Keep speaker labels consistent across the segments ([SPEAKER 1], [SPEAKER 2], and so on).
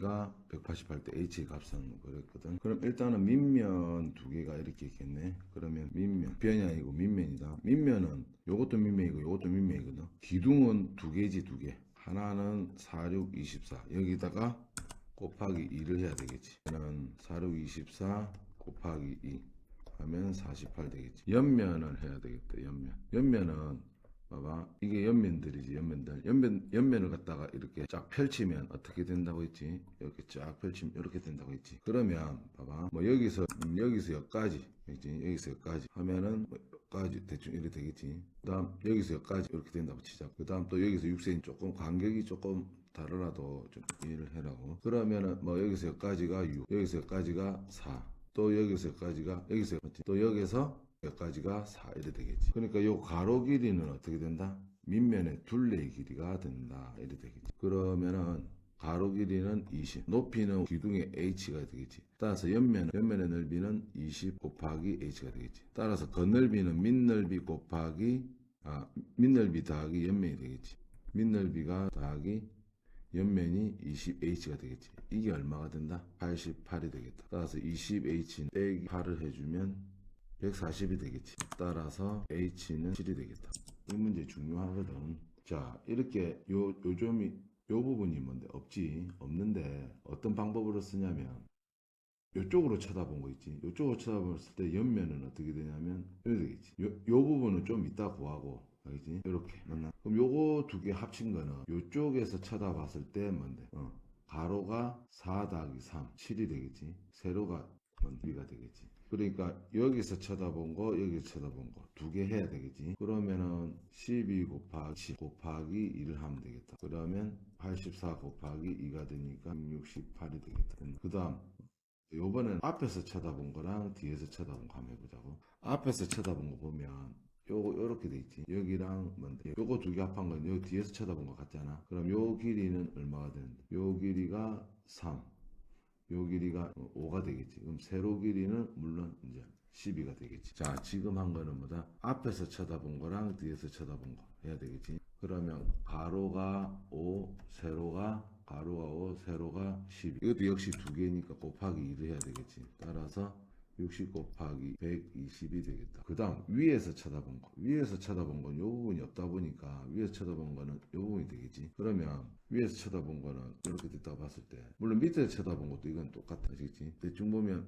[SPEAKER 1] B가 188 대 H의 값은 그랬거든. 그럼 일단은 밑면 두 개가 이렇게 있겠네. 그러면 밑면 변이 아니고 밑면이다. 밑면은 요것도 밑면이고 요것도 밑면이거든. 기둥은 두 개지 두 개. 하나는 46, 24. 여기다가 곱하기 2를 해야 되겠지. 그러면 46, 24 곱하기 2 하면 48 되겠지. 옆면을 해야 되겠다. 옆면. 옆면은 봐봐. 이게 옆면들이지 옆면들. 옆면 옆면을 갖다가 이렇게 쫙 펼치면 어떻게 된다고 했지? 이렇게 쫙 펼치면 이렇게 된다고 했지. 그러면 봐봐. 뭐 여기서 음, 여기서 여기까지 있지 여기서 여기까지 하면은 뭐 여기까지 대충 이렇게 되겠지. 그 다음 여기서 여기까지 이렇게 된다고 치자 그 다음 또 여기서 6cm 조금 간격이 조금 다르라도 좀 이해를 해라고. 그러면은 뭐 여기서 여기까지가 6 여기서 여기까지가 4 또 여기서 여기까지가 여기서? 또 여기서 여기까지가 4 이래 되겠지. 그러니까 요 가로 길이는 어떻게 된다? 밑면의 둘레의 길이가 된다. 이래 되겠지. 그러면은 가로 길이는 20, 높이는 기둥의 h가 되겠지. 따라서 옆면 옆면의 넓이는 20 곱하기 h가 되겠지. 따라서 겉넓이는 밑넓이 곱하기 아 밑넓이 더하기 옆면이 되겠지. 밑넓이가 더하기 옆면이 20h가 되겠지. 이게 얼마가 된다? 88이 되겠다. 따라서 20h는 빼기 8을 해주면 140이 되겠지. 따라서 H는 7이 되겠다. 이 문제 중요하거든. 자, 이렇게 요, 요점이, 요 부분이 뭔데? 없지. 없는데, 어떤 방법으로 쓰냐면, 요쪽으로 쳐다본 거 있지. 요쪽으로 쳐다봤을 때 옆면은 어떻게 되냐면, 이렇게 되겠지. 요, 요 부분은 좀 이따 구하고, 알겠지? 이렇게. 맞나? 그럼 요거 두 개 합친 거는 요쪽에서 쳐다봤을 때 뭔데? 어. 가로가 4 더하기 3, 7이 되겠지. 세로가 뭔비가 되겠지. 그러니까 여기서 쳐다본 거 여기서 쳐다본 거 두 개 해야 되겠지. 그러면은 12 곱하기 10 곱하기 2를 하면 되겠다. 그러면 84 곱하기 2가 되니까 68이 되겠다. 그 다음 요번엔 앞에서 쳐다본 거랑 뒤에서 쳐다본 거 한번 해보자고. 앞에서 쳐다본 거 보면 요거 요렇게 돼 있지. 여기랑 뭔데? 요거 두 개 합한 건요 뒤에서 쳐다본 거 같잖아. 그럼 요 길이는 얼마가 되는데? 요 길이가 3 요 길이가 5가 되겠지. 그럼 세로 길이는 물론 이제 12가 되겠지. 자, 지금 한 거는 뭐다? 앞에서 쳐다본 거랑 뒤에서 쳐다본 거 해야 되겠지. 그러면 가로가 5, 세로가 가로가 5, 세로가 12. 이것도 역시 두 개니까 곱하기 2를 해야 되겠지. 따라서 60 곱하기 120이 되겠다. 그 다음 위에서 쳐다본 거. 위에서 쳐다본 건 요 부분이 없다 보니까 위에서 쳐다본 거는 요 부분이 되겠지. 그러면 위에서 쳐다본 거는 이렇게 됐다고 봤을 때 물론 밑에서 쳐다본 것도 이건 똑같아지겠지. 대충 보면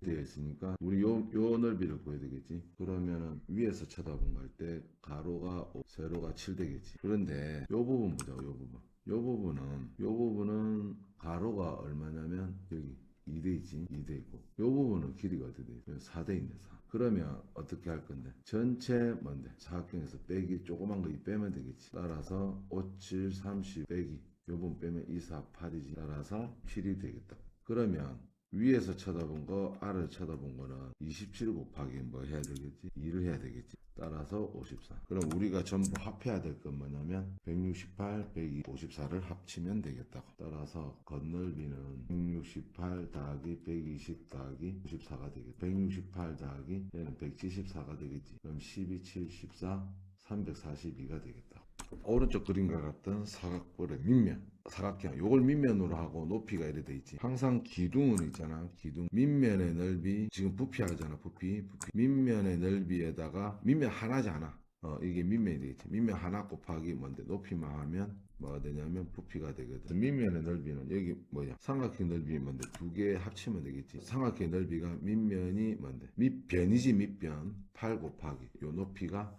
[SPEAKER 1] 되어 있으니까 우리 요, 요 넓이를 구해야 되겠지. 그러면은 위에서 쳐다본 거할때 가로가 5, 세로가 7 되겠지. 그런데 요 부분 보자고 요 부분. 요 부분은 요 부분은 가로가 얼마냐면 여기 2대 있지 2대 있고. 요 부분은 길이가 어떻게 돼? 4대 있네 4 그러면 어떻게 할 건데? 전체 뭔데? 사각형에서 빼기 조그만 거 이 빼면 되겠지. 따라서 5, 7, 30 빼기. 요 부분 빼면 2, 4, 8이지. 따라서 7이 되겠다. 그러면 위에서 쳐다본 거 아래를 쳐다본 거는 27 곱하기 뭐 해야 되겠지? 2를 해야 되겠지. 따라서 54 그럼 우리가 전부 합해야 될 건 뭐냐면 168, 154를 합치면 되겠다고. 따라서 겉넓이는 168 더하기 120 더하기 54가 되겠다 168 더하기 얘는 174가 되겠지. 그럼 12, 7, 14 342가 되겠다. 오른쪽 그림과 같은 사각볼의 밑면 사각형 요걸 밑면으로 하고 높이가 이래 돼 있지. 항상 기둥은 있잖아. 기둥. 밑면의 넓이 지금 부피 하잖아. 부피 부피. 밑면의 넓이에다가 밑면 하나지 않아. 어 이게 밑면이 되겠지. 밑면 하나 곱하기 뭔데? 높이만 하면 뭐가 되냐면 부피가 되거든 밑면의 넓이는 여기 뭐야 삼각형 넓이 뭔데 두 개 합치면 되겠지 삼각형 넓이가 밑면이 뭔데 밑변이지 밑변 8 곱하기 요 높이가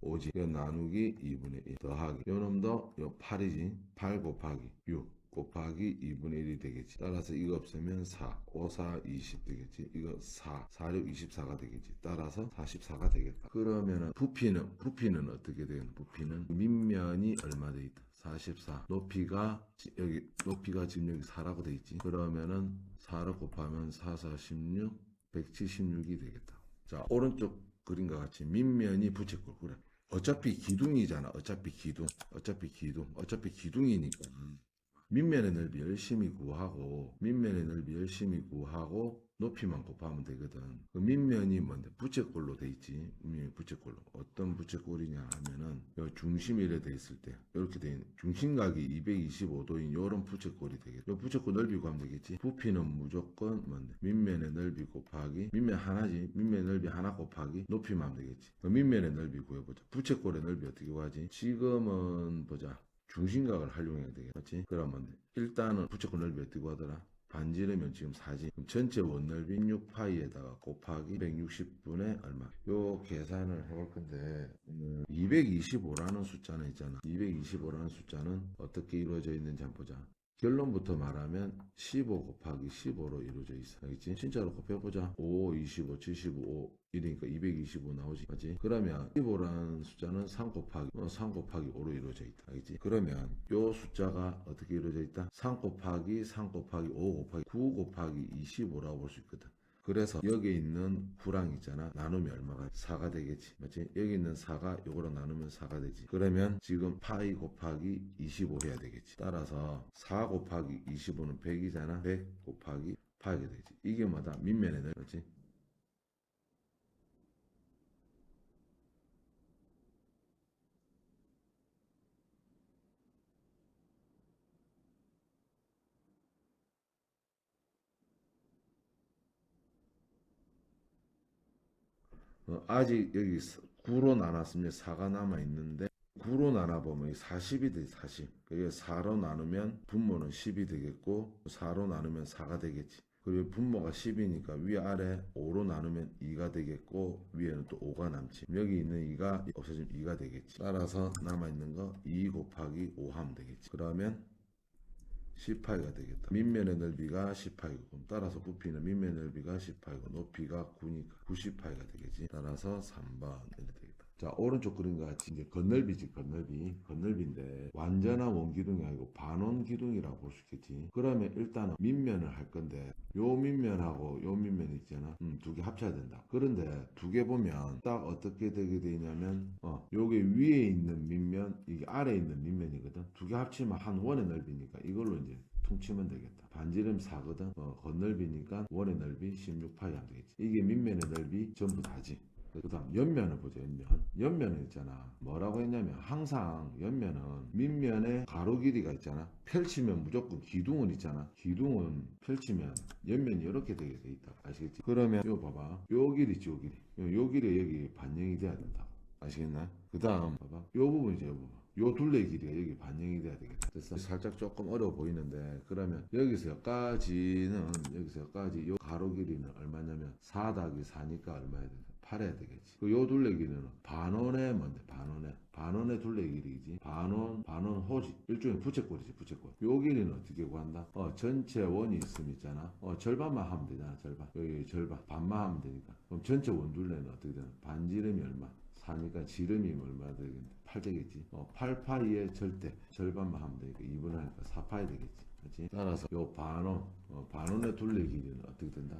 [SPEAKER 1] 5지. 이 나누기 2분의 1 더하기 요 놈도 요 8이지. 8 곱하기 6 곱하기 2분의 1이 되겠지. 따라서 이거 없으면 4, 5, 4, 20 되겠지. 이거 4, 4, 6, 24가 되겠지. 따라서 44가 되겠다. 그러면은 부피는 부피는 어떻게 되는? 부피는 밑면이 얼마 돼 있다. 44. 높이가 지- 여기 높이가 지금 여기 4라고 돼 있지. 그러면은 4를 곱하면 4, 4, 16, 176이 되겠다. 자 오른쪽 그림과 같이 밑면이 부채꼴 그래. 어차피 기둥이잖아. 어차피 기둥. 어차피 기둥. 어차피 기둥이니까. 밑면의 넓이 열심히 구하고 밑면의 넓이 열심히 구하고 높이만 곱하면 되거든. 그 밑면이 뭔데? 부채꼴로 돼 있지. 밑면이 부채꼴로. 어떤 부채꼴이냐 하면은 요 중심이 이래 돼 있을 때 이렇게 돼 있는 중심각이 225도인 요런 부채꼴이 되겠지. 요 부채꼴 넓이 구하면 되겠지. 부피는 무조건 뭔데? 밑면의 넓이 곱하기 밑면 하나지. 밑면의 넓이 하나 곱하기 높이만 하면 되겠지. 그 밑면의 넓이 구해보자. 부채꼴의 넓이 어떻게 구하지? 지금은 보자. 중심각을 활용해야 되겠지. 그러면 일단은 부채꼴 넓이 어떻게 구하더라? 반지르면 지금 4지. 그럼 전체 원넓이 6파이에다가 곱하기 160분의 얼마. 요 계산을 해볼 건데, 225라는 숫자는 있잖아. 225라는 숫자는 어떻게 이루어져 있는지 한번 보자. 결론부터 말하면 15 곱하기 15로 이루어져 있어. 알겠지? 진짜로 곱해보자. 5, 25, 75, 1이니까 225 나오지. 맞지? 그러면 15라는 숫자는 3 곱하기, 어, 3 곱하기 5로 이루어져 있다. 알겠지? 그러면 요 숫자가 어떻게 이루어져 있다? 3 곱하기 3 곱하기 5 곱하기 9 곱하기 25라고 볼 수 있거든. 그래서 여기 있는 구랑 있잖아. 나누면 얼마가 4가 되겠지. 맞지? 여기 있는 4가 요거로 나누면 4가 되지. 그러면 지금 파이 곱하기 25 해야 되겠지. 따라서 4 곱하기 25는 100이잖아. 100 곱하기 파이가 되지. 이게 뭐다? 밑면에 넓 맞지 어, 아직 여기 9로 나눴으면 4가 남아 있는데 9로 나눠보면 40이 돼 40. 그게 4로 나누면 분모는 10이 되겠고 4로 나누면 4가 되겠지. 그리고 분모가 10이니까 위아래 5로 나누면 2가 되겠고 위에는 또 5가 남지. 여기 있는 2가 없어지면 2가 되겠지. 따라서 남아있는 거 2 곱하기 5 하면 되겠지. 그러면 18가 되겠다. 밑면의 넓이가 18이고 그럼 따라서 부피는 밑면 넓이가 18이고 높이가 9니까 90파이가 되겠지. 따라서 3번 이렇게 되겠다. 자 오른쪽 그림과 같이 이제 건널비지 건널비 건널비인데 완전한 원기둥이 아니고 반원 기둥이라고 볼 수 있겠지. 그러면 일단은 밑면을 할 건데 요 밑면하고 요 밑면 있잖아. 음, 두 개 합쳐야 된다. 그런데 두 개 보면 딱 어떻게 되게 되냐면 어 요게 위에 있는 밑면 이게 아래에 있는 밑면이거든. 두 개 합치면 한 원의 넓이니까 이걸로 이제 퉁치면 되겠다. 반지름 4거든. 어, 건넓이니까 원의 넓이 16파이 하면 되겠지. 이게 밑면의 넓이 전부 다지. 그 다음 옆면을 보자 옆면. 옆면은 있잖아. 뭐라고 했냐면 항상 옆면은 밑면에 가로 길이가 있잖아. 펼치면 무조건 기둥은 있잖아. 기둥은 펼치면 옆면이 이렇게 되게 돼 있다. 아시겠지? 그러면 요 봐봐. 요 길이 있지 요 길이. 요, 요 길이 여기 반영이 돼야 된다. 아시겠나? 그 다음 봐봐. 요 부분 요 둘레 길이가 여기 반영이 돼야 되겠다. 그래서 살짝 조금 어려워 보이는데 그러면 여기서 여기까지는 여기서 여기까지 요 가로 길이는 얼마냐면 4 더하기 4니까 얼마 해야 된다. 8 해야 되겠지. 그 요 둘레 길이는 반원의 뭔데 반원의 반원의 둘레 길이지. 반원 반원 호지 일종의 부채꼴이지 부채꼴. 요 길이는 어떻게 구한다? 어 전체 원이 있으면 있잖아. 어 절반만 하면 되잖아 절반. 여기 절반 반만 하면 되니까. 그럼 전체 원 둘레는 어떻게 되나? 반지름이 얼마? 4니까 지름이 얼마 되겠는데 8 되겠지. 어, 8파이의 절대 절반만 하면 되니까 2분을 하니까 4파이 되겠지. 그렇지? 따라서 요 반원 어, 반원의 둘레 길이는 어떻게 된다?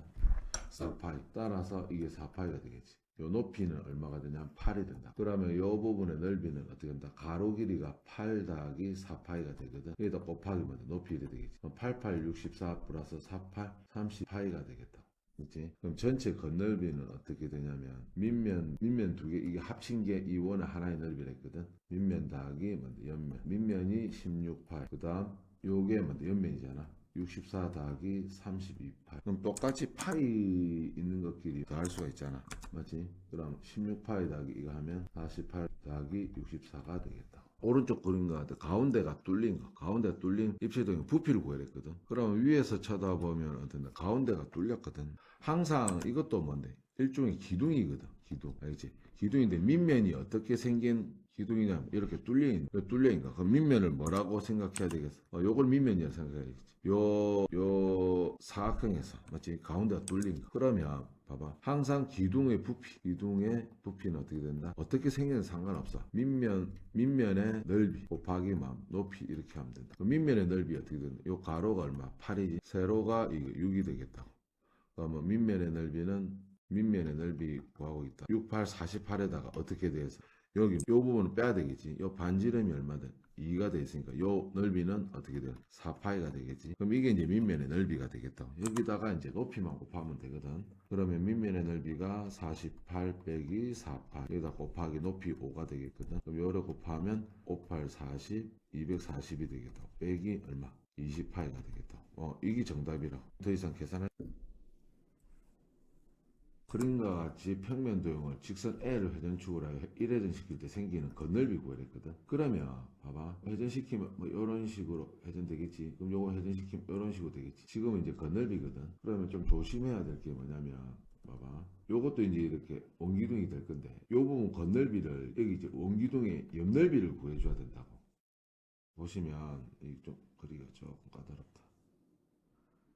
[SPEAKER 1] 4파이. 따라서 이게 4파이가 되겠지. 요 높이는 얼마가 되냐 면 8이 된다. 그러면 요 부분의 넓이는 어떻게 된다? 가로 길이가 8 더하기 4파이가 되거든. 여기다 곱하기 면 높이 되겠지. 88, 64 플러스 48, 30파이가 되겠다. 그렇지? 그럼 전체 건넓이는 어떻게 되냐면 밑면 밑면 두 개 이게 합친 게 이 원의 하나의 넓이라 했거든. 밑면 더하기 뭔데 옆면. 밑면이 16파이. 그 다음 요게 뭔데 옆면이잖아. 64 더하기 32파이. 그럼 똑같이 파이 있는 것끼리 더할 수가 있잖아. 맞지? 그럼 16파이 더하기 이거 하면 48 더하기 64가 되겠다. 오른쪽 그림과. 가운데가 뚫린 거. 가운데가 뚫린 입체동의 부피를 구해야 했거든. 그럼 위에서 쳐다보면 어떤데? 가운데가 뚫렸거든. 항상 이것도 뭔데? 일종의 기둥이거든. 기둥. 알겠지? 기둥인데 밑면이 어떻게 생긴 기둥이냐면 이렇게 뚫려있는 뚫려있는 거. 그럼 밑면을 뭐라고 생각해야 되겠어? 어, 요걸 밑면이라 생각해야겠지. 요, 요 사각형에서 맞지? 가운데가 뚫린 거. 그러면 봐봐. 항상 기둥의 부피, 기둥의 부피는 어떻게 된다? 어떻게 생기는 상관없어. 밑면, 밑면의 넓이 곱하기 만 높이 이렇게 하면 된다. 그럼 밑면의 넓이 어떻게 된다? 요 가로가 얼마? 8이지. 세로가 이거 6이 되겠다고. 그러면 밑면의 넓이는 밑면의 넓이 구하고 있다. 68, 48에다가 어떻게 돼서 여기 요 부분은 빼야 되겠지. 요 반지름이 얼마든 2가 돼 있으니까 요 넓이는 어떻게 돼요? 4파이가 되겠지. 그럼 이게 이제 밑면의 넓이가 되겠다. 여기다가 이제 높이만 곱하면 되거든. 그러면 밑면의 넓이가 48 빼기 4파. 여기다 곱하기 높이 5가 되겠거든. 그럼 요를 곱하면 58, 40, 240이 되겠다. 빼기 얼마? 20파이가 되겠다. 어, 이게 정답이라. 더 이상 계산할 그림과 같이 평면 도형을 직선 L을 회전축으로 하여 1회전 시킬 때 생기는 건널비 구하랬거든. 그러면 봐봐 회전시키면 뭐 이런 식으로 회전되겠지. 그럼 요거 회전시키면 이런 식으로 되겠지. 지금은 이제 건널비거든. 그러면 좀 조심해야 될 게 뭐냐면 봐봐. 요것도 이제 이렇게 원기둥이 될 건데 요 부분 건널비를 여기 이제 원기둥의 옆넓이를 구해줘야 된다고. 보시면 이 좀 그리기가 조금 까다롭다.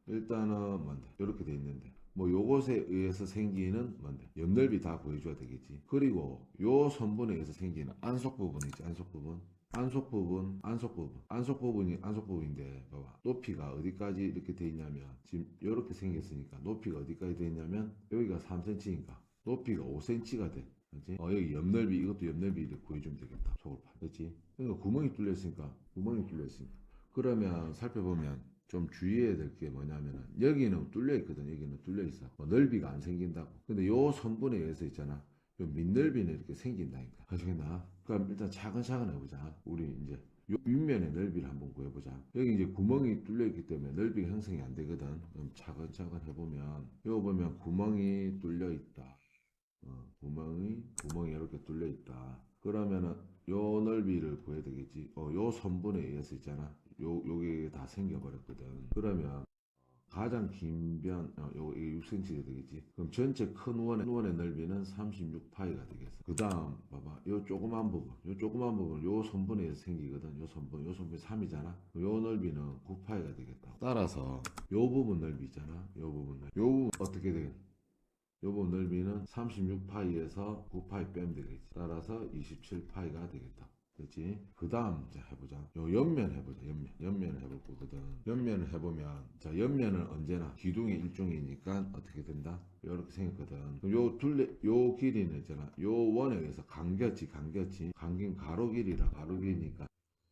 [SPEAKER 1] 일단은 뭔데 이렇게 돼 있는데 뭐 요것에 의해서 생기는 뭔데? 옆넓이 다 구해줘야 되겠지. 그리고 요 선분에 의해서 생기는 안속 부분 있지 안속 부분? 안속 부분 안속 부분. 안속 부분이 안속 부분인데 봐봐. 높이가 어디까지 이렇게 돼 있냐면 지금 이렇게 생겼으니까 높이가 어디까지 돼 있냐면 여기가 3cm니까 높이가 5cm가 돼. 그렇지? 어, 여기 옆넓이 이것도 옆넓이를 구해주면 되겠다. 속을 파 그렇지? 그러니까 구멍이 뚫려 있으니까 구멍이 뚫려 있으니까. 그러면 살펴보면 좀 주의해야 될 게 뭐냐면은 여기는 뚫려 있거든. 여기는 뚫려 있어. 뭐 넓이가 안 생긴다고. 근데 요 선분에 의해서 있잖아. 요 밑넓이는 이렇게 생긴다니까. 아시겠나. 그럼 일단 차근차근 해보자. 우리 이제 요 윗면의 넓이를 한번 구해보자. 여기 이제 구멍이 뚫려 있기 때문에 넓이가 형성이 안 되거든. 그럼 차근차근 해보면 요 보면 구멍이 뚫려 있다. 어, 구멍이 구멍이 이렇게 뚫려 있다. 그러면은 요 넓이를 구해야 되겠지. 어, 요 선분에 의해서 있잖아. 요 요게 다 생겨버렸거든. 그러면 가장 긴 변, 어, 요 이게 6cm가 되겠지. 그럼 전체 큰 원의 원의 넓이는 36파이가 되겠어. 그 다음 봐봐, 요 조그만 부분, 요 조그만 부분, 요 선분에 의해서 생기거든. 요 선분, 요 선분 3이잖아. 요 넓이는 9파이가 되겠다. 따라서 요 부분 넓이 있잖아. 요 부분 넓이. 요 부분 어떻게 되겠? 요번 넓이는 36파이에서 9파이 빼면 되겠지. 따라서 27파이가 되겠다. 그렇지? 그 다음 자 해보자. 요 옆면 해보자. 옆면. 옆면을 해볼 거거든. 옆면을 해보면 자 옆면은 언제나 기둥의 일종이니까 어떻게 된다? 요렇게 생겼거든. 그럼 요 둘레 요 길이는 있잖아. 요 원에 의해서 간겼지 간겼지. 간긴 가로 길이라 가로 길이니까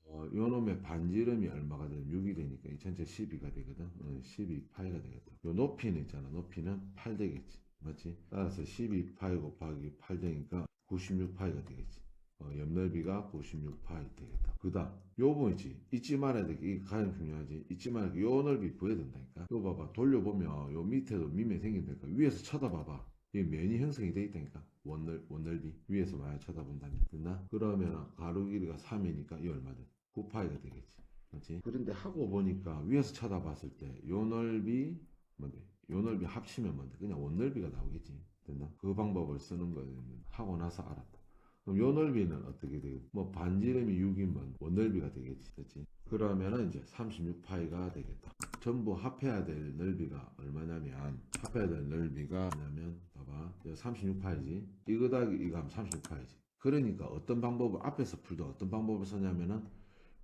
[SPEAKER 1] 어, 요 놈의 반지름이 얼마가 되면 6이 되니까 이 전체 12가 되거든. 어, 12파이가 되겠다. 요 높이는 있잖아. 높이는 8 되겠지. 맞지? 따라서 12파이 곱하기 8 되니까 96파이가 되겠지. 어, 옆넓이가 96파이 되겠다. 그 다음, 요 부분 있지. 잊지 말아야 돼. 이게 가장 중요하지. 잊지 말아야 돼. 요 넓이 구해야 된다니까. 요 봐봐. 돌려보면 요 밑에도 밑면 생긴다니까. 위에서 쳐다봐봐. 이 면이 형성이 돼 있다니까. 원넓, 원넓이. 위에서 만약 쳐다본다면. 됐나? 그러면 가로 길이가 3이니까 이 얼마든? 9파이가 되겠지. 맞지? 그런데 하고 보니까 위에서 쳐다봤을 때 요 넓이 뭔데? 요 넓이 합치면 뭔데? 그냥 원 넓이가 나오겠지. 됐나? 그 방법을 쓰는 거는 하고 나서 알았다. 그럼 요 넓이는 어떻게 되겠? 뭐 반지름이 6이면 원 넓이가 되겠지. 그렇지? 그러면은 이제 36파이가 되겠다. 전부 합해야 될 넓이가 얼마냐면 합해야 될 넓이가 뭐냐면 봐봐. 36파이지. 이거 다 이거 하면 36파이지. 그러니까 어떤 방법을 앞에서 풀도 어떤 방법을 쓰냐면은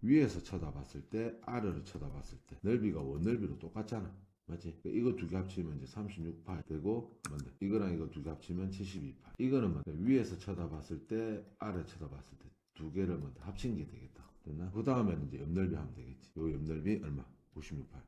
[SPEAKER 1] 위에서 쳐다봤을 때 아래로 쳐다봤을 때 넓이가 원 넓이로 똑같잖아. 맞지? 그러니까 이거 두 개 합치면 이제 36파 되고 뭔데? 이거랑 이거 두 개 합치면 72파. 이거는 뭔데? 위에서 쳐다봤을 때 아래 쳐다봤을 때 두 개를 뭔데? 합친 게 되겠다. 됐나? 그 다음에는 이제 옆넓이 하면 되겠지. 요 옆넓이 얼마? 96파.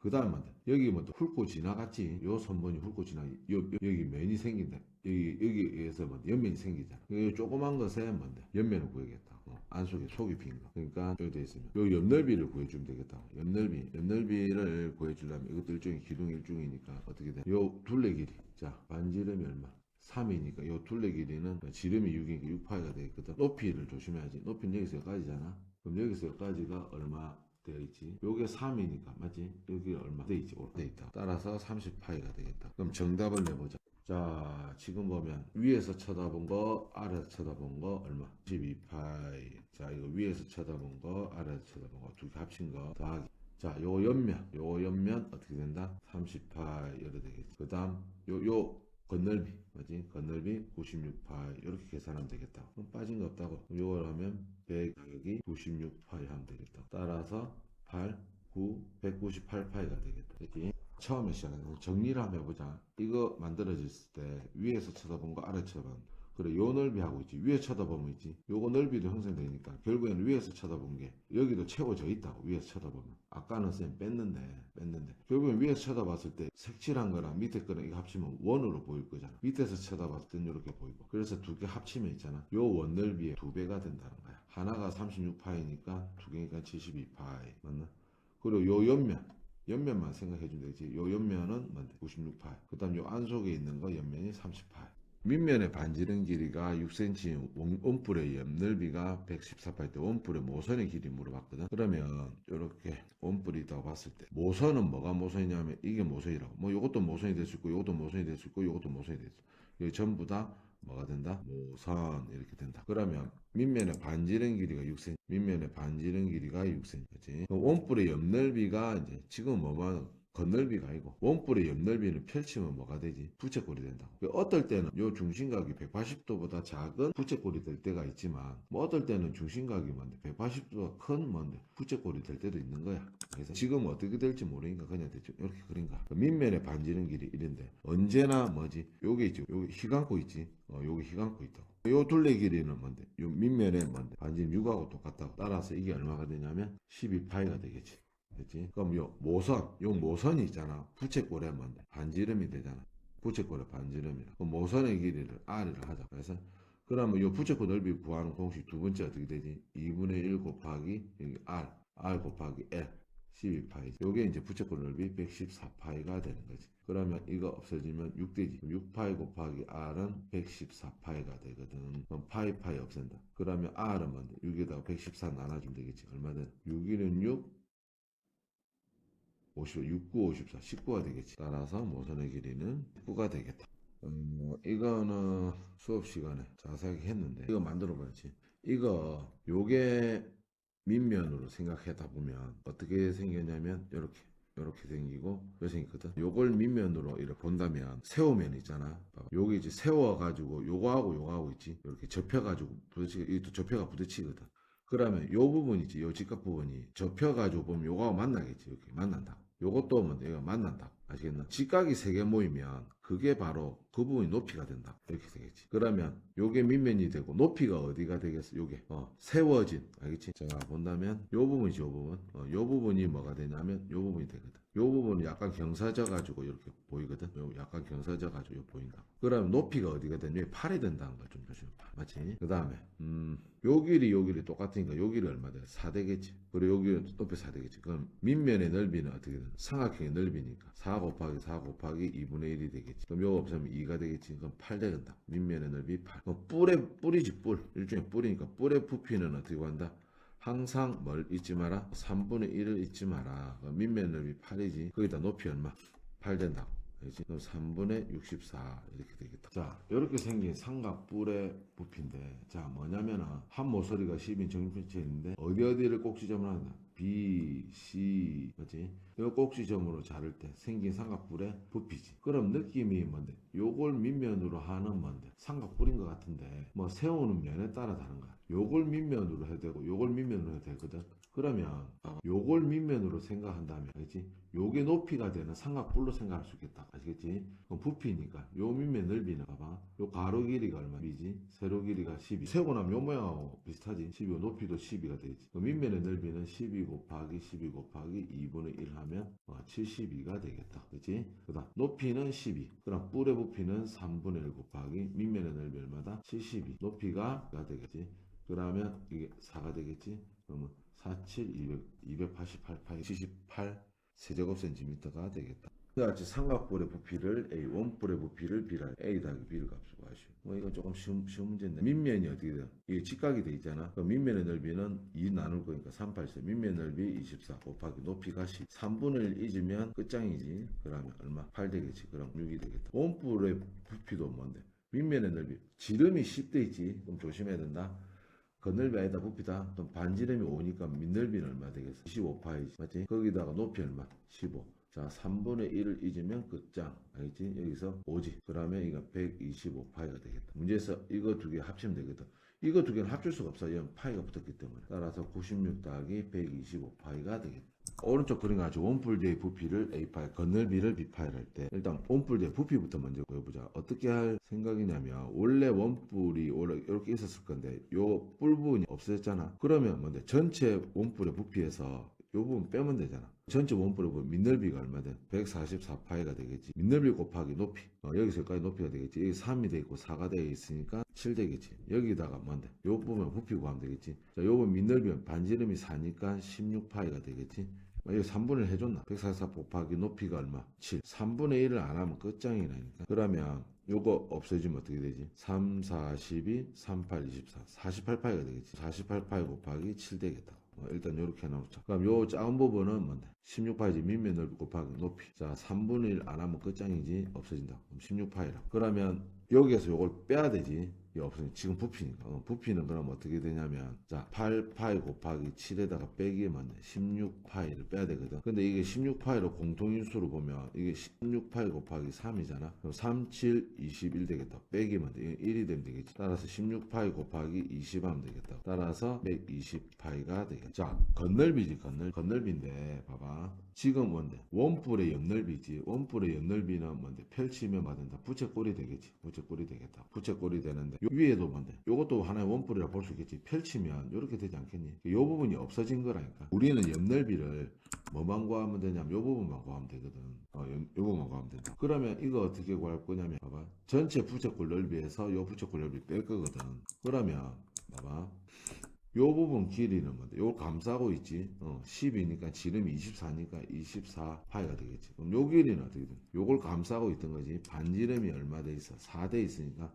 [SPEAKER 1] 그 다음 뭔데? 여기 뭐 훑고 지나갔지? 요 선분이 훑고 지나 요, 요- 여기 면이 생긴다. 여기 여기에 의해서 뭔데? 옆면이 생기잖아. 이 조그만 것에 뭔데? 옆면을 구해야겠다. 어, 안속에 속이 빈 거. 그러니까 여기 돼 있으면 요 옆넓이를 구해주면 되겠다. 옆넓이, 옆넓이를 구해주려면 이것도 일종의 기둥 일종이니까 어떻게 돼? 요 둘레 길이. 자, 반지름이 얼마? 3이니까 요 둘레 길이는 지름이 6이니까 6파이가 되겠거든. 높이를 조심해야지. 높이는 여기서 여기까지잖아. 그럼 여기서 여기까지가 얼마 되어 있지? 요게 3이니까 맞지? 여기 얼마 돼 있지? 돼 있다. 따라서 30파이가 되겠다. 그럼 정답을 내보자. 자, 지금 보면 위에서 쳐다본 거, 아래에서 쳐다본 거 얼마? 12파이. 자, 이거 위에서 쳐다본 거, 아래에서 쳐다본 거 두 개 합친 거 더하기. 자, 요 옆면, 요 옆면 어떻게 된다? 30파이 이렇게 되겠지. 그 다음, 요, 요 건널비, 뭐지? 건널비 96파이 이렇게 계산하면 되겠다. 그럼 빠진 거 없다고. 요걸 하면 100 여기 96파이 하면 되겠다. 따라서 8, 9, 198파이가 되겠다. 그치? 처음에 시작해. 정리를 한번 해보자. 이거 만들어졌을 때 위에서 쳐다본 거 아래 쳐다본. 거. 그래 요 넓이 하고 있지. 위에 쳐다보면 있지. 요거 넓이도 형성되니까 결국에는 위에서 쳐다본 게 여기도 채워져 있다고 위에서 쳐다보면. 아까는 쌤 뺐는데 뺐는데. 결국엔 위에서 쳐다봤을 때 색칠한 거랑 밑에 거랑 이거 합치면 원으로 보일 거잖아. 밑에서 쳐다봤을 땐 이렇게 보이고. 그래서 두 개 합치면 있잖아. 요 원 넓이의 두 배가 된다는 거야. 하나가 36파이니까 두 개니까 72파이. 맞나? 그리고 요 옆면 옆면만 생각해 주면 되지 요 옆면은 뭔데 96파이 그 다음 요 안속에 있는 거 옆면이 30파이 밑면의 반지름 길이가 6cm, 원- 원뿔의 옆 넓이가 114파일 때 원뿔의 모선의 길이 물어봤거든. 그러면 이렇게 원뿔이 있다고 봤을 때 모선은 뭐가 모선이냐면 이게 모선이라고. 뭐 이것도 모선이 될 수 있고 이것도 모선이 될 수 있고 이것도 모선이 될 수 있고 이게 전부 다 뭐가 된다? 모선 이렇게 된다. 그러면 밑면의 반지름 길이가 6cm, 밑면의 반지름 길이가 6cm. 그렇지? 그럼 원뿔의 옆 넓이가 이제 지금 뭐만 겉넓이가 아니고 원뿔의 옆넓이는 펼치면 뭐가 되지? 부채꼴이 된다고. 그 어떨 때는 요 중심각이 180도보다 작은 부채꼴이 될 때가 있지만 뭐 어떨 때는 중심각이 뭔데 180도가 큰 뭔데 부채꼴이 될 때도 있는 거야. 그래서 지금 어떻게 될지 모르니까 그냥 대충 이렇게 그린가. 밑면의 반지름 길이 이런데 언제나 뭐지? 요게 있지. 요게 희감고 있지. 어, 요게 희감고 있다고. 요 둘레 길이는 뭔데? 요 밑면에 뭔데? 반지름 6하고 똑같다고. 따라서 이게 얼마가 되냐면 12파이가 되겠지. 됐지? 그럼 요 모선, 요 모선이 있잖아. 부채꼴에 뭔데? 반지름이 되잖아. 부채꼴의 반지름이라. 그 모선의 길이를 R을 하자. 그래서 그러면 요 부채꼴 넓이 구하는 공식 두 번째 어떻게 되지? 2분의 1 곱하기 여기 R, R 곱하기 L. 12파이. 요게 이제 부채꼴 넓이 114파이가 되는 거지. 그러면 이거 없어지면 6되지. 6파이 곱하기 R은 114파이가 되거든. 그럼 파이 파이 없앤다. 그러면 R은 뭔데? 6에다가 114 나눠주면 되겠지. 얼마든? 6일은 6, 50, 69, 54, 19가 되겠지. 따라서 모선의 길이는 19가 되겠다. 음, 뭐 이거는 수업 시간에 자세하게 했는데 이거 만들어 봐야지. 이거 요게 밑면으로 생각하다 보면 어떻게 생겼냐면 이렇게 이렇게 생기고 이렇게 생겼거든. 요걸 밑면으로 이렇게 본다면 세우면 있잖아. 여기 이제 세워 가지고 요거하고 요거하고 있지. 이렇게 접혀 가지고 부딪히 이또 접혀가 부딪히거든. 그러면 요 부분 있지. 요 직각 부분이 접혀 가지고 보면 요거하고 만나겠지. 이렇게 만난다. 요것도 뭐 얘가 만난다. 아시겠나? 직각이 세 개 모이면 그게 바로 그 부분이 높이가 된다. 이렇게 되겠지. 그러면 요게 밑면이 되고 높이가 어디가 되겠어? 요게 어, 세워진 알겠지? 자 본다면 요 부분이지 요 부분. 어, 요 부분이 뭐가 되냐면 요 부분이 되거든. 요 부분은 약간 경사져 가지고 이렇게 보이거든. 요 약간 경사져 가지고 보인다. 그러면 높이가 어디가 되냐? 팔이 된다는 걸 좀 조심해 봐. 맞지? 그 다음에 음, 요 길이 요 길이 똑같으니까 요 길이 얼마 돼? 4 되겠지. 그리고 요 길이 높이 4 되겠지. 그럼 밑면의 넓이는 어떻게 돼? 삼각형의 넓이니까 4 곱하기 4 곱하기 2분의 1이 되겠지. 그럼 요거 없으면 2가 되겠지. 그럼 8 되겠다. 밑면의 넓이 8. 그럼 뿔에 뿔이지 뿔. 일종의 뿔이니까 뿔의 부피는 어떻게 구한다? 항상 뭘 잊지 마라? 3분의 1을 잊지 마라. 그럼 밑면 넓이 8이지. 거기다 높이 얼마? 8 된다고. 알지? 그럼 3분의 64 이렇게 되겠다. 자, 이렇게 생긴 삼각뿔의 부피인데, 자 뭐냐면은 한 모서리가 10인 정육편체인데 어디 어디를 꼭지점을 한다. B, C, 그렇지? 이 꼭지점으로 자를 때 생긴 삼각뿔의 부피지. 그럼 느낌이 뭔데? 요걸 밑면으로 하는 뭔데? 삼각뿔인 것 같은데, 뭐 세우는 면에 따라 다른 거야. 요걸 밑면으로 해도 되고, 요걸 밑면으로 해도 되거든. 그러면 요걸 밑면으로 생각한다면 알겠지? 요게 높이가 되는 삼각뿔로 생각할 수 있겠다 아시겠지? 그럼 부피니까 요 밑면 넓이는 봐봐 요 가로 길이가 얼마이지? 세로 길이가 12 세고 나면 요 모양하고 비슷하지? 12 높이도 12가 되지 그 밑면의 넓이는 12 곱하기 12 곱하기 2분의 1 하면 72가 되겠다 그치? 그 다음 높이는 12 그럼 뿔의 부피는 3분의 1 곱하기 밑면의 넓이 얼마다? 72 높이가 가 되겠지? 그러면 이게 4가 되겠지? 그러면 47, 200, 288 파이 78 세제곱센티미터가 되겠다. 그와 같이 삼각뿔의 부피를 A, 원뿔의 부피를 B라 A 더하기 B를 값으로 구하시오. 뭐 이건 조금 쉬운, 쉬운 문제인데 밑면이 어떻게 돼요? 이게 직각이 돼 있잖아. 그럼 밑면의 넓이는 2 나눌 거니까 38세 밑면 넓이 24 곱하기 높이가 10 3분의 1 잊으면 끝장이지. 그러면 얼마? 8 되겠지. 그럼 6이 되겠다. 원뿔의 부피도 뭔데? 밑면의 넓이 지름이 10대 있지. 그럼 조심해야 된다. 겉넓이 아니다 부피다. 그럼 반지름이 5니까 밑넓이는 얼마 되겠어? 25파이지. 맞지? 거기다가 높이 얼마? 15. 자, 3분의 1을 잊으면 끝장. 알겠지? 여기서 5지. 그러면 이거 125파이가 되겠다. 문제에서 이거 두 개 합치면 되거든. 이거 두 개는 합칠 수가 없어. 요 파이가 붙었기 때문에. 따라서 96 더하기 125파이가 되겠다. 오른쪽 그림 가지고 원뿔대의 부피를 A 파일, 건널비를 B 파일 할 때 일단 원뿔대 부피부터 먼저 보여보자. 어떻게 할 생각이냐면 원래 원뿔이 원래 이렇게 있었을 건데 요 뿔 부분이 없어졌잖아. 그러면 뭔데 전체 원뿔의 부피에서 요 부분 빼면 되잖아. 전체 원뿔의 부분 밑넓이가 얼마든 144파이가 되겠지. 밑넓이 곱하기 높이. 어, 여기서 여기까지 높이가 되겠지. 여기 3이 돼 있고 4가 되어 있으니까 7 되겠지. 여기다가 뭔데? 요 부분 부피 구하면 되겠지. 자, 요 부분 밑넓이면 반지름이 4니까 16파이가 되겠지. 3분의 1 해줬나? 144 곱하기 높이가 얼마? 7. 3분의 1을 안 하면 끝장이라니까. 그러면 요거 없어지면 어떻게 되지? 3, 4, 12, 3, 8, 24. 48파이가 되겠지. 48파이 곱하기 7 되겠다. 어, 일단 이렇게 해놓자. 그럼 요 작은 부분은 뭔데? 16파이지 밑면 넓이 곱하기 높이. 자, 3분의 1 안 하면 끝장이지. 없어진다. 그럼 16파이라. 그러면 여기에서 요걸 빼야 되지. 이게 없으니 지금 부피니까. 어, 부피는 그럼 어떻게 되냐면 자, 8파이 곱하기 7에다가 빼기 뭔데? 16파이를 빼야 되거든. 근데 이게 16파이로 공통인수로 보면 이게 16파이 곱하기 3이잖아. 그럼 3, 7, 21 되겠다. 빼기 뭔데? 이게 1이 되면 되겠지. 따라서 16파이 곱하기 20 하면 되겠다. 따라서 120파이가 되겠다. 자, 건널비지, 건널, 건널비인데, 봐봐. 지금 뭔데? 원뿔의 옆넓이지. 원뿔의 옆넓이는 뭔데? 펼치면 받는다. 부채꼴이 되겠지. 부채꼴이 되겠다. 부채꼴이 되는데, 요 위에도 뭔데? 요것도 하나의 원뿔이라 볼 수 있겠지. 펼치면 이렇게 되지 않겠니? 요 부분이 없어진 거라니까. 우리는 옆넓이를 뭐만 구하면 되냐면 요 부분만 구하면 되거든. 어, 요, 요 부분만 구하면 된다. 그러면 이거 어떻게 구할 거냐면, 봐봐. 전체 부채꼴 넓이에서 요 부채꼴 넓이 뺄 거거든. 그러면, 봐봐. 요 부분 길이는 뭔데? 요 감싸고 있지. 어, 10이니까 지름이 24니까 24 파이가 되겠지. 그럼 요 길이는 어떻게 돼? 요걸 감싸고 있던 거지. 반지름이 얼마 돼 있어? 4 돼 있으니까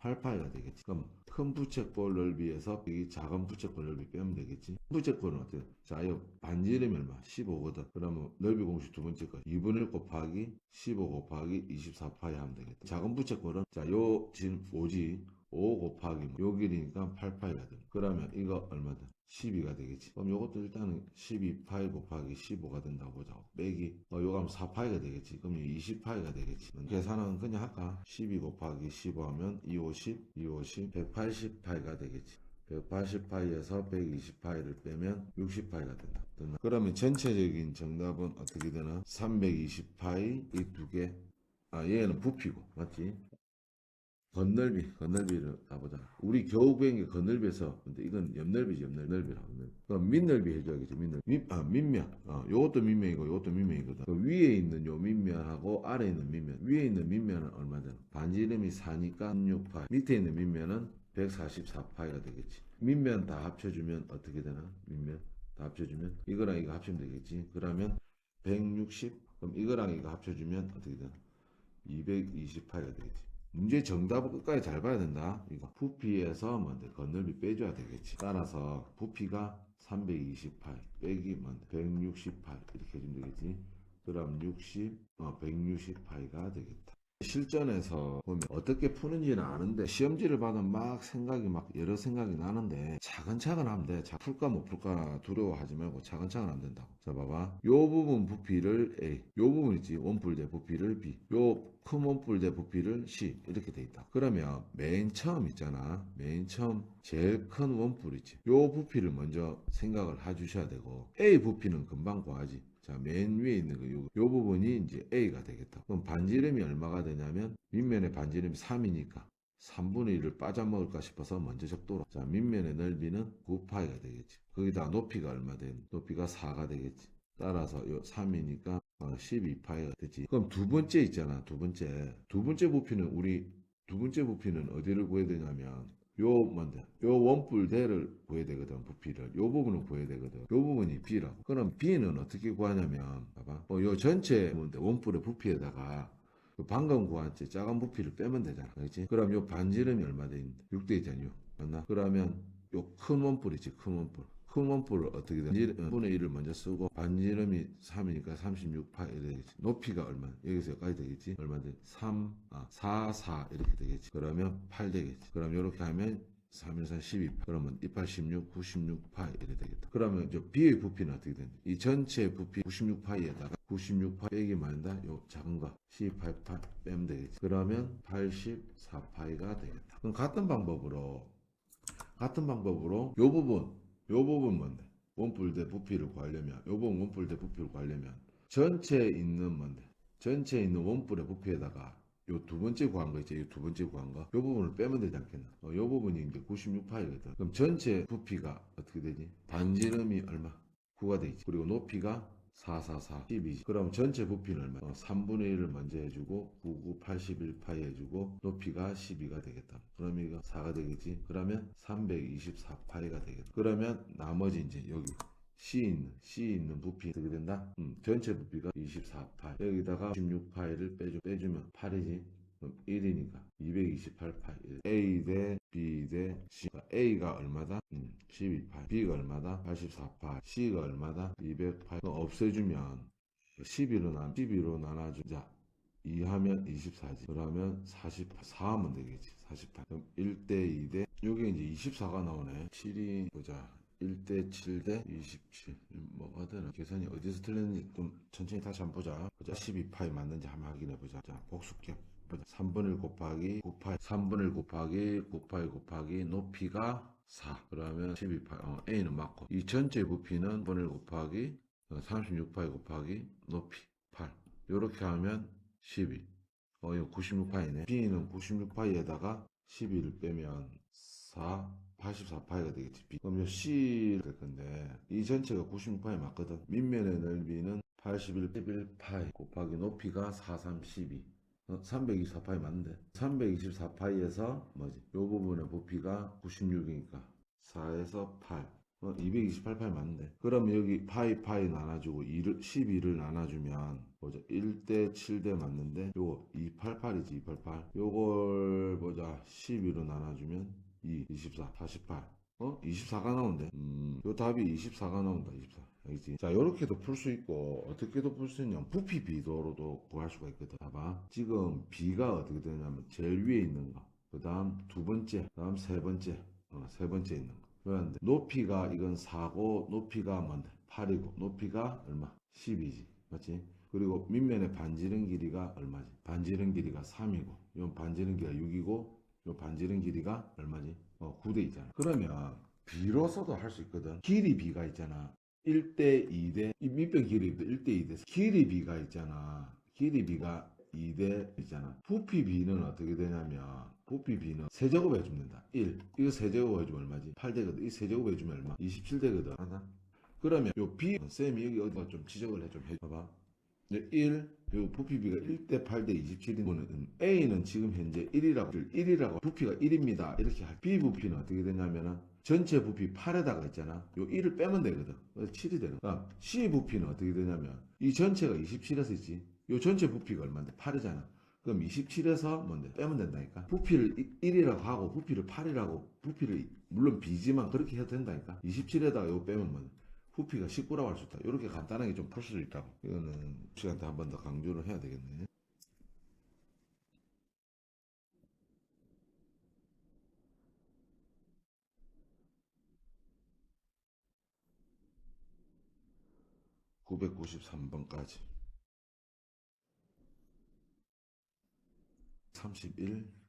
[SPEAKER 1] 8파이가 되겠지. 그럼 큰 부채꼴 넓이에서 이 작은 부채꼴 넓이 빼면 되겠지. 부채꼴은? 돼? 자, 이 반지름이 얼마? 15거든. 그러면 넓이 공식 두 번째 거 2분의 1 곱하기 15 곱하기 24파이 하면 되겠다. 작은 부채꼴은 자, 요 지금 5지. 5 곱하기 뭐, 요 길이니까 8파이가 돼. 그러면 이거 얼마든 12가 되겠지. 그럼 요것도 일단은 12파이 곱하기 15가 된다고 보자고. 빼기. 어, 요거 하면 4파이가 되겠지. 그럼 20파이가 되겠지. 계산은 그냥 할까? 12 곱하기 15 하면 250, 250, 180파이가 되겠지. 180파이에서 120파이를 빼면 60파이가 된다. 그러면 전체적인 정답은 어떻게 되나? 320파이 이 두 개. 아, 얘는 부피고. 맞지? 건널비, 건널비를 가보자. 우리 겨우 배운 게 건널비에서, 근데 이건 옆넓이지, 옆넓이라. 그럼 밑넓이 해줘야겠지, 밑넓이. 밑, 아, 밑면. 어, 요것도 밑면이고, 요것도 밑면이거든. 그 위에 있는 요 밑면하고 아래에 있는 밑면. 위에 있는 밑면은 얼마든? 반지름이 4니까 16파이. 밑에 있는 밑면은 144파이가 되겠지. 밑면 다 합쳐주면 어떻게 되나? 밑면 다 합쳐주면? 이거랑 이거 합치면 되겠지. 그러면 160? 그럼 이거랑 이거 합쳐주면 어떻게 되나? 220파이가 되겠지. 문제 정답을 끝까지 잘 봐야 된다. 이거 부피에서 뭔데 건널비 빼줘야 되겠지. 따라서 부피가 328 빼기 뭔데 168 이렇게 해주면 되겠지. 그럼 60, 어, 160파이가 되겠다. 실전에서 보면 어떻게 푸는지는 아는데 시험지를 봐도 막 생각이 막 여러 생각이 나는데 차근차근 하면 돼. 자, 풀까 못 풀까 두려워하지 말고 차근차근 하면 된다고. 자, 봐봐. 요 부분 부피를 A, 요 부분 있지. 원뿔 대 부피를 B, 요 큰 원뿔 대 부피를 C 이렇게 돼 있다. 그러면 맨 처음 있잖아. 맨 처음 제일 큰 원뿔 있지. 요 부피를 먼저 생각을 해주셔야 되고 A 부피는 금방 구하지. 자, 맨 위에 있는 거, 요, 요 부분이 이제 A가 되겠다. 그럼 반지름이 얼마가 되냐면, 밑면의 반지름이 3이니까, 3분의 1을 빠져먹을까 싶어서 먼저 적도록. 자, 밑면의 넓이는 9파이가 되겠지. 거기다 높이가 얼마 된? 높이가 4가 되겠지. 따라서 요 3이니까 12파이가 되지. 그럼 두 번째 있잖아, 두 번째. 두 번째 부피는 우리, 두 번째 부피는 어디를 구해야 되냐면, 요 뭔데? 요 원뿔 대를 구해야 되거든 부피를. 요 부분을 구해야 되거든. 요 부분이 B라고. 그럼 B는 어떻게 구하냐면 봐봐. 어, 요 전체 뭔데 원뿔의 부피에다가 그 방금 구한 째 작은 부피를 빼면 되잖아. 그렇지? 그럼 요 반지름이 얼마 돼 있는데? 6대 있잖아. 6. 맞나? 그러면 요 큰 원뿔이지. 큰 원뿔. 큰 원뿔을 어떻게 돼? 1분의 1을 먼저 쓰고 반지름이 3이니까 36파 이렇게 되겠지. 높이가 얼마? 여기서 여기까지 되겠지? 얼마 돼? 3, 아, 4, 4 이렇게 되겠지. 그러면 8 되겠지. 그럼 이렇게 하면 3, 1, 4, 12. 그러면 28, 16, 96 파 이렇게 되겠다. 그러면 저 B의 부피는 어떻게 되냐? 이 전체 부피 96 파이에다가 96파 빼기 말다 요 작은 거1288 빼면 되겠지. 그러면 84 파이가 되겠다. 그럼 같은 방법으로 같은 방법으로 요 부분 요 부분 뭔데? 원뿔 대 부피를 구하려면 요번 원뿔 대 부피를 구하려면 전체에 있는 뭔데 전체에 있는 원뿔의 부피에다가 요 두 번째 구한 거 있지, 요두 번째 구한 거. 요 부분을 빼면 되지 않겠나? 어, 요 부분이 이제 96파이거든. 그럼 전체 부피가 어떻게 되지? 반지름이 얼마? 9가 되지. 그리고 높이가 444, 12지. 그럼 전체 부피는 얼마? 어, 3분의 1을 먼저 해주고 99, 81파이 해주고 높이가 12가 되겠다. 그럼 이거 4가 되겠지. 그러면 324파이가 되겠다. 그러면 나머지 이제 여기 C 있는 C 있는 부피 어떻게 된다? 음, 전체 부피가 24파이 여기다가 16파이를 빼주, 빼주면 8이지 그럼 1이니까 228파이 A 대 B 대 C A가 얼마다? 음, 12파이 B가 얼마다? 84파이 C가 얼마다? 200파이 그거 없애주면 12로 나 12로 나눠주자 2 하면 24지. 그러면 44 하면 되겠지. 48. 그럼 1 대 2 대 요게 이제 24가 나오네. 7이 보자. 1대 7대 27. 뭐가 되나? 계산이 어디서 틀렸는지 좀 천천히 다시 한번 보자. 보자. 12파이 맞는지 한번 확인해 보자. 자, 복수캡. 보자. 3분의 1 곱하기 9파이. 3분의 1 곱하기 9파이 곱하기 높이가 4. 그러면 12파이. 어, A는 맞고. 이 전체 부피는 3분의 1 곱하기 36파이 곱하기 높이 8. 요렇게 하면 12. 어, 이거 96파이네. B는 96파이에다가 12를 빼면 4, 84파이가 되겠지. B. 그럼 요 C 될 건데, 이 전체가 96파이 맞거든. 밑면의 넓이는 81, 11파이 곱하기 높이가 4, 3, 12. 어, 324파이 맞는데. 324파이에서 뭐지? 요 부분의 부피가 96이니까 4에서 8. 어, 228파이 맞는데. 그럼 여기 파이 파이 나눠주고 2를, 12를 나눠주면 보자. 1대 7대 맞는데 요거 288이지 288. 요걸 보자. 12로 나눠주면 2, 24, 48. 어? 24가 나온대. 음, 요 답이 24가 나온다. 24. 알겠지? 자, 요렇게도 풀 수 있고, 어떻게도 풀 수 있냐면, 부피 비도로도 구할 수가 있거든. 봐봐. 지금 B가 어떻게 되냐면, 제일 위에 있는 거. 그 다음 두 번째, 그 다음 세 번째, 어, 세 번째 있는 거. 그런데 높이가 이건 4고, 높이가 뭔데? 8이고, 높이가 얼마? 10이지. 맞지? 그리고 밑면의 반지름 길이가 얼마지? 반지름 길이가 3이고, 이건 반지름 길이가 6이고, 요 반지름 길이가 얼마지? 어, 9대 있잖아. 그러면 비로소도 할 수 있거든. 길이 비가 있잖아. 1대 2대 이 밑변 길이도 1대 2대 길이 비가 있잖아. 길이 비가 2대 있잖아. 부피 비는 어떻게 되냐면 부피 비는 세제곱 해주면 된다. 1. 이거 세제곱 해주면 얼마지? 8대거든. 이 세제곱 해주면 얼마? 27대거든. 하나? 그러면 요 비, 쌤이 여기 어디가 좀 지적을 해 좀 해봐봐. 1, 요 부피비가 1대 8대 27인 거는 A는 지금 현재 1이라고 1이라고 부피가 1입니다. 이렇게 할 B 부피는 어떻게 되냐면은 전체 부피 8에다가 있잖아. 요 1을 빼면 되거든. 그래서 7이 되는 거야. C 부피는 어떻게 되냐면 이 전체가 27에서 있지. 요 전체 부피가 얼마인데 8이잖아. 그럼 27에서 뭔데 빼면 된다니까. 부피를 1이라고 하고 부피를 8이라고 부피를 물론 B지만 그렇게 해도 된다니까. 27에다가 요 빼면 뭔데 부피가 19라고 할 수 있다. 이렇게 간단하게 좀 풀 수 있다고. 이거는 시간 때한번 더 강조를 해야 되겠네. (993번까지) (31)